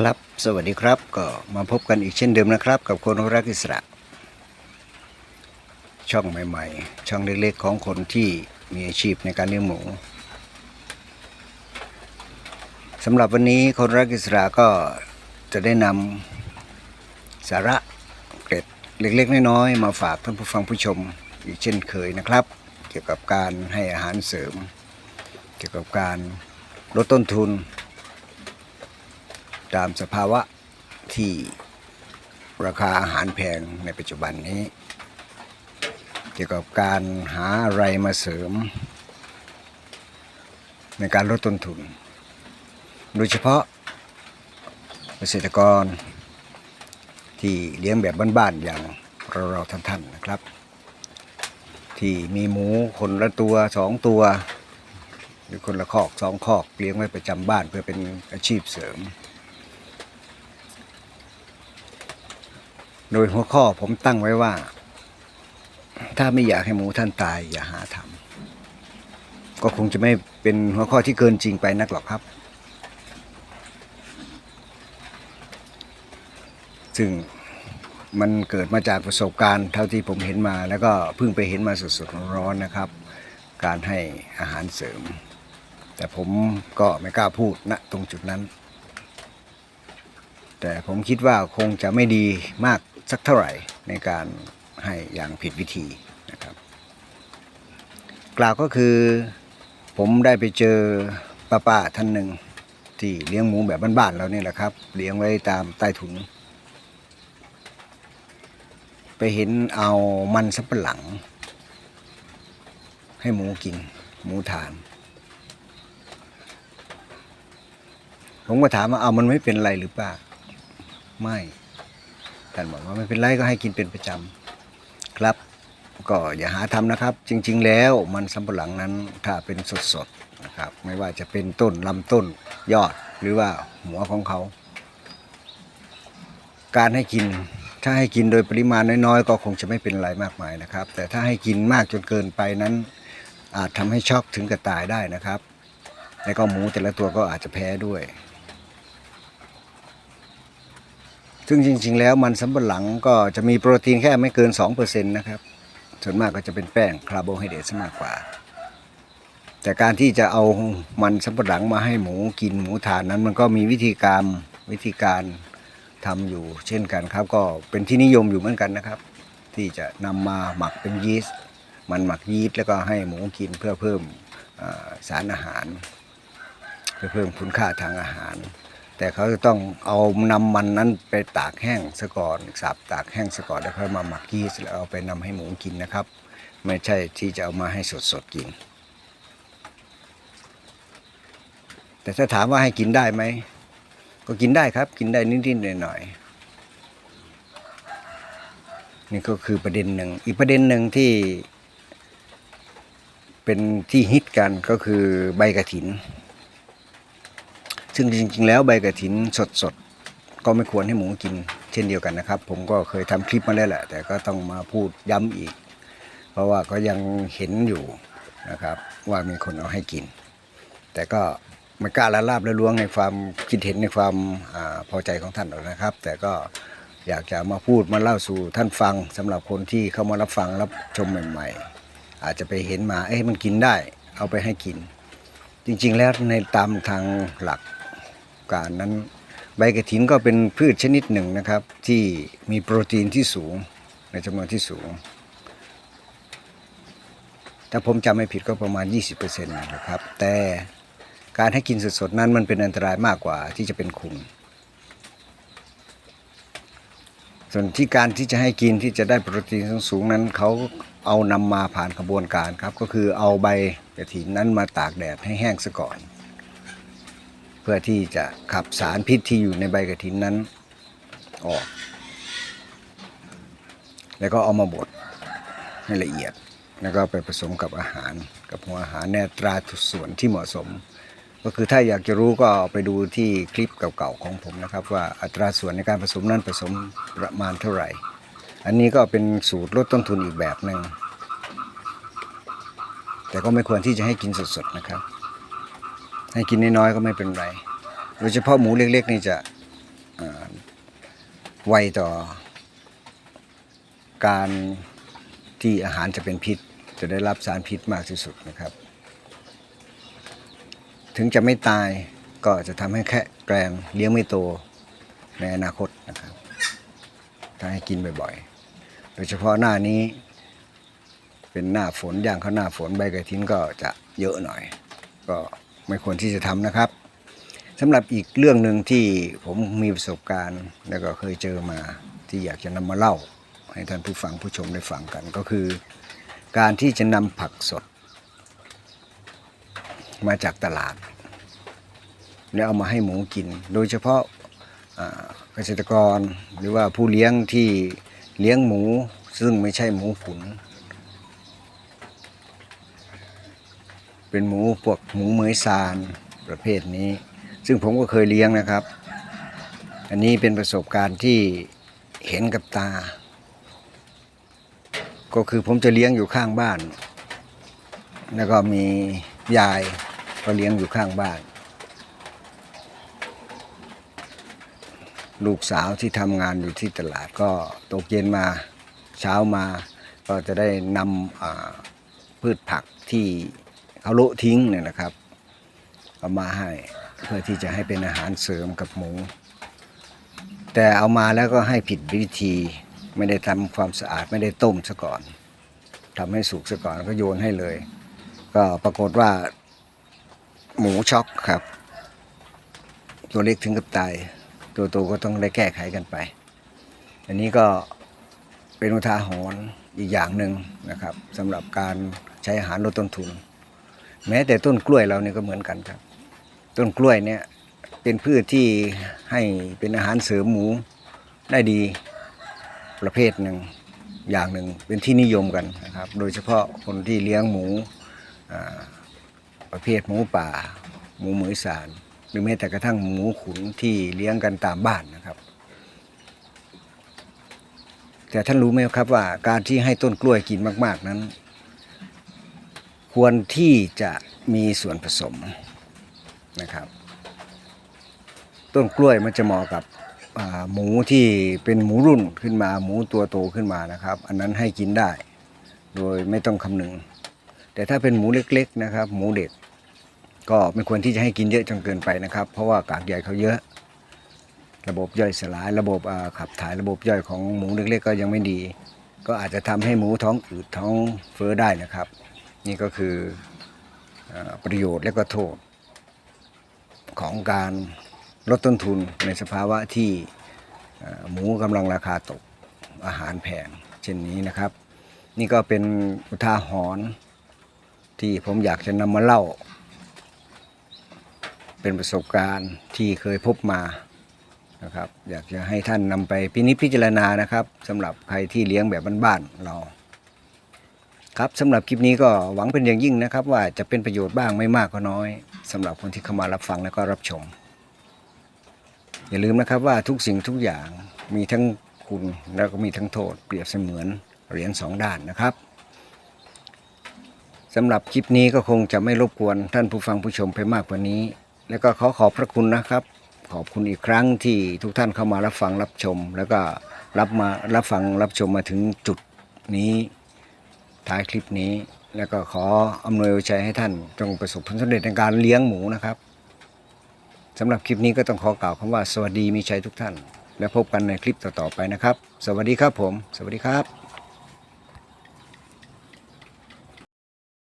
ครับ สวัสดีครับ ก็มาพบกันอีกเช่นเดิมนะครับ กับคนรักอิสระ ช่องใหม่ๆ ช่องเล็กๆของคนที่มีอาชีพในการเลี้ยงหมูสำหรับวันนี้คนรักอิสระก็จะได้นำสาระเกร็ดเล็กๆน้อยๆมาฝากท่านผู้ฟังผู้ชมอีกเช่นเคยนะครับ เกี่ยวกับการให้อาหารเสริม เกี่ยวกับการลดต้นทุน ตามสภาวะที่ราคาอาหารแพงในปัจจุบันนี้ เกี่ยวกับการหาอะไรมาเสริม ในการลดต้นทุน โดยเฉพาะเกษตรกรที่เลี้ยงแบบบ้านๆอย่างเราๆท่านๆนะครับ ที่มีหมูคนละตัวสองตัว หรือคนละคอกสองคอกเลี้ยงไว้ประจำบ้านเพื่อเป็นอาชีพเสริม โดยหัวข้อผมตั้งไว้ว่า ถ้าไม่อยากให้หมูท่านตาย อย่าหาทำก็คงจะไม่เป็นหัวข้อที่เกินจริงไปนักหรอกครับ ซึ่งมันเกิดมาจากประสบการณ์เท่าที่ผมเห็นมา แล้วก็เพิ่งไปเห็นมาสดๆร้อนๆนะครับ การให้อาหารเสริม แต่ผมก็ไม่กล้าพูดณตรงจุดนั้น แต่ผมคิดว่าคงจะไม่ดีมาก สักเท่าไหร่ในการให้อย่างผิดวิธีนะครับ กล่าวก็คือผมได้ไปเจอป้าป้าๆท่านหนึ่งที่เลี้ยงหมูแบบบ้านๆเราเนี่ยแหละครับ เลี้ยงไว้ตามใต้ถุน ไปเห็นเอามันสับปะหลัง ให้หมูกินหมูทาน ผมก็ถามว่าเอามันไม่เป็นไรหรือเปล่าไม่านบอกว่าไม่เป็นไรก็ให้กินเป็นประจำครับ ก็อย่าหาทำนะครับ จริง ๆ แล้วมันสำปะหลังนั้นถ้าเป็นสดๆนะครับไม่ว่าจะเป็นต้นลำต้นยอดหรือว่าหัวของเขา การให้กินถ้าให้กินโดยปริมาณน้อยๆ ก็คงจะไม่เป็นไรมากมายนะครับ แต่ถ้าให้กินมากจนเกินไปนั้น อาจทำให้ช็อกถึงกับตายได้นะครับ แล้วก็หมูแต่ละตัวก็อาจจะแพ้ด้วย ซึ่งจริง ๆ แล้วมันสำปะหลังก็จะมีโปรตีนแค่ไม่เกิน 2%นะครับ ส่วนมากก็จะเป็นแป้งคาร์โบไฮเดรตซะมากกว่า แต่การที่จะเอามันสำปะหลังมาให้หมูกินหมูทานนั้น มันก็มีวิธีการวิธีการทำอยู่ เช่นกันครับ ก็เป็นที่นิยมอยู่เหมือนกันนะครับ ที่จะนำมาหมักเป็นยีสต์มันหมักยีสต์แล้วก็ให้หมูกินเพื่อเพิ่มสารอาหาร เพื่อเพิ่มคุณค่าทางอาหาร แต่เขาจะต้องเอานำมันนั้นไปตากแห้งซะก่อนสับตากแห้งซะก่อนแล้วค่อยมาหมักยีสแล้วเอาไปนำให้หมูกินนะครับ ไม่ใช่ที่จะเอามาให้สดๆกิน แต่ถ้าถามว่าให้กินได้ไหมก็กินได้ครับ กินได้นิดๆหน่อยๆนี่ก็คือประเด็นหนึ่งอีกประเด็นหนึ่งที่เป็นที่ฮิตกันก็คือใบกระถิน ซึ่งจริง ๆ แล้วใบกระถินสดๆ ก็ไม่ควรให้หมูกินเช่นเดียวกันนะครับ ผมก็เคยทำคลิปมาแล้วแหละ แต่ก็ต้องมาพูดย้ำอีก เพราะว่าก็ยังเห็นอยู่นะครับ ว่ามีคนเอาให้กิน แต่ก็ไม่กล้าละลาบละล้วงในความคิดเห็นในความอพอใจของท่านหรอกนะครับ แต่ก็อยากจะมาพูดมาเล่าสู่ท่านฟังสำหรับคนที่เข้ามารับฟังรับชมใหม่ ๆ อาจจะไปเห็นมาเอ้มันกินได้ เอาไปให้กิน จริง ๆ แล้วในตามทางหลัก การนั้น ใบกระถินก็เป็นพืชชนิดหนึ่งนะครับ ที่มีโปรตีนที่สูงในจำนวนที่สูง ถ้าผมจำไม่ผิดก็ประมาณ 20%นะครับ แต่การให้กินสดๆนั้นมันเป็นอันตรายมากกว่าที่จะเป็นคุณส่วนที่การที่จะให้กินที่จะได้โปรตีนสูงนั้นเขาเอานำมาผ่านกระบวนการครับ ก็คือเอาใบกระถินนั้นมาตากแดดให้แห้งซะก่อน เพื่อที่จะขับสารพิษที่อยู่ในใบกระถินนั้นออก แล้วก็เอามาบดให้ละเอียด แล้วก็ไปผสมกับอาหาร กับหัวอาหารในอัตราส่วนที่เหมาะสม ก็คือถ้าอยากจะรู้ก็ไปดูที่คลิปเก่าๆของผมนะครับ ว่าอัตราส่วนในการผสมนั้นผสมประมาณเท่าไหร่ อันนี้ก็เป็นสูตรลดต้นทุนอีกแบบหนึ่งแต่ก็ไม่ควรที่จะให้กินสดๆนะครับ ให้กินน้อยๆก็ไม่เป็นไร โดยเฉพาะหมูเล็กๆนี่จะไวต่อ การที่อาหารจะเป็นพิษ จะได้รับสารพิษมากที่สุดนะครับ ถึงจะไม่ตายก็จะทำให้แค่แกรงเลี้ยงไม่โตในอนาคตนะครับ ถ้าให้กินบ่อยๆ โดยเฉพาะหน้านี้ เป็นหน้าฝนอย่างเข้าหน้าฝนใบกระถินก็จะเยอะหน่อย ก็ ไม่ควรที่จะทำนะครับสำหรับอีกเรื่องหนึ่งที่ผมมีประสบการณ์ แล้วก็เคยเจอมาที่อยากจะนำมาเล่า ให้ท่านผู้ฟังผู้ชมได้ฟังกันก็คือ การที่จะนำผักสด มาจากตลาด แล้วเอามาให้หมูกิน โดยเฉพาะเกษตรกรหรือว่าผู้เลี้ยงที่เลี้ยงหมูซึ่งไม่ใช่หมูขุน เป็นหมูพวกหมูเหมยซานประเภทนี้ ซึ่งผมก็เคยเลี้ยงนะครับ อันนี้เป็นประสบการณ์ที่เห็นกับตา ก็คือผมจะเลี้ยงอยู่ข้างบ้าน แล้วก็มียายก็เลี้ยงอยู่ข้างบ้าน ลูกสาวที่ทำงานอยู่ที่ตลาดก็ตกเย็นมาเช้ามา ก็จะได้นำพืชผักที่ เขาโละทิ้งเนี่ยนะครับ เอามาให้เพื่อที่จะให้เป็นอาหารเสริมกับหมู แต่เอามาแล้วก็ให้ผิดวิธีไม่ได้ทำความสะอาดไม่ได้ต้มซะก่อนทำให้สุกซะก่อนก็โยนให้เลย ก็ปรากฏว่า หมูช็อกครับ ตัวเล็กถึงกับตาย ตัวโตก็ต้องได้แก้ไขกันไป อันนี้ก็เป็นอุทาหรณ์อีกอย่างหนึ่งนะครับสำหรับการใช้อาหารลดต้นทุน แม้แต่ต้นกล้วยเราเนี่ยก็เหมือนกันครับ ต้นกล้วยเนี่ยเป็นพืชที่ให้เป็นอาหารเสริมหมูได้ดีประเภทหนึ่งอย่างหนึ่งเป็นที่นิยมกันนะครับ โดยเฉพาะคนที่เลี้ยงหมูประเภทหมูป่า หมูเหมือยสาร หรือแม้แต่กระทั่งหมูขุนที่เลี้ยงกันตามบ้านนะครับ แต่ท่านรู้ไหมครับว่าการที่ให้ต้นกล้วยกินมาก ๆ นั้น ควรที่จะมีส่วนผสมนะครับ ต้นกล้วยมันจะเหมาะกับหมูที่เป็นหมูรุ่นขึ้นมาหมูตัวโตขึ้นมานะครับ อันนั้นให้กินได้ โดยไม่ต้องคำนึง แต่ถ้าเป็นหมูเล็กๆนะครับ หมูเด็ก ก็ไม่ควรที่จะให้กินเยอะจนเกินไปนะครับ เพราะว่ากากใยเขาเยอะ ระบบย่อยสลาย ระบบขับถ่ายระบบย่อยของหมูเล็กๆ ก็ยังไม่ดี ก็อาจจะทำให้หมูท้องอืดท้องเฟ้อได้นะครับ นี่ก็คืออประโยชน์และก็โทษ ของการลดต้นทุนในสภาวะที่หมูกำลังราคาตกอาหารแพงเช่นนี้นะครับ นี่ก็เป็นอุทาหรณ์ที่ผมอยากจะนำมาเล่า เป็นประสบการณ์ที่เคยพบมานะครับ อยากจะให้ท่านนำไปพินิจพิจารณานะครับสำหรับใครที่เลี้ยงแบบบ้านๆเรา ครับสำหรับคลิปนี้ก็หวังเป็นอย่างยิ่งนะครับ ว่าจะเป็นประโยชน์บ้างไม่มากก็น้อยสำหรับคนที่เข้ามารับฟังและก็รับชม อย่าลืมนะครับว่าทุกสิ่งทุกอย่างมีทั้งคุณแล้วก็มีทั้งโทษ เปรียบเสมือนเหรียญสองด้านนะครับสำหรับคลิปนี้ก็คงจะไม่รบกวนท่านผู้ฟังผู้ชมไปมากกว่านี้ แล้วก็ขอขอบพระคุณนะครับ ขอบคุณอีกครั้งที่ทุกท่านเข้ามารับฟังรับชม แล้วก็รับมารับฟังรับชมมาถึงจุดนี้ ท้ายคลิปนี้ แล้วก็ขออำนวยวยชัยให้ท่านจงประสบผลสำเร็จในการเลี้ยงหมูนะครับสำหรับคลิปนี้ก็ต้องขอกล่าวคำว่าสวัสดีมีชัยทุกท่าน และพบกันในคลิปต่อๆไปนะครับ สวัสดีครับผม สวัสดีครับ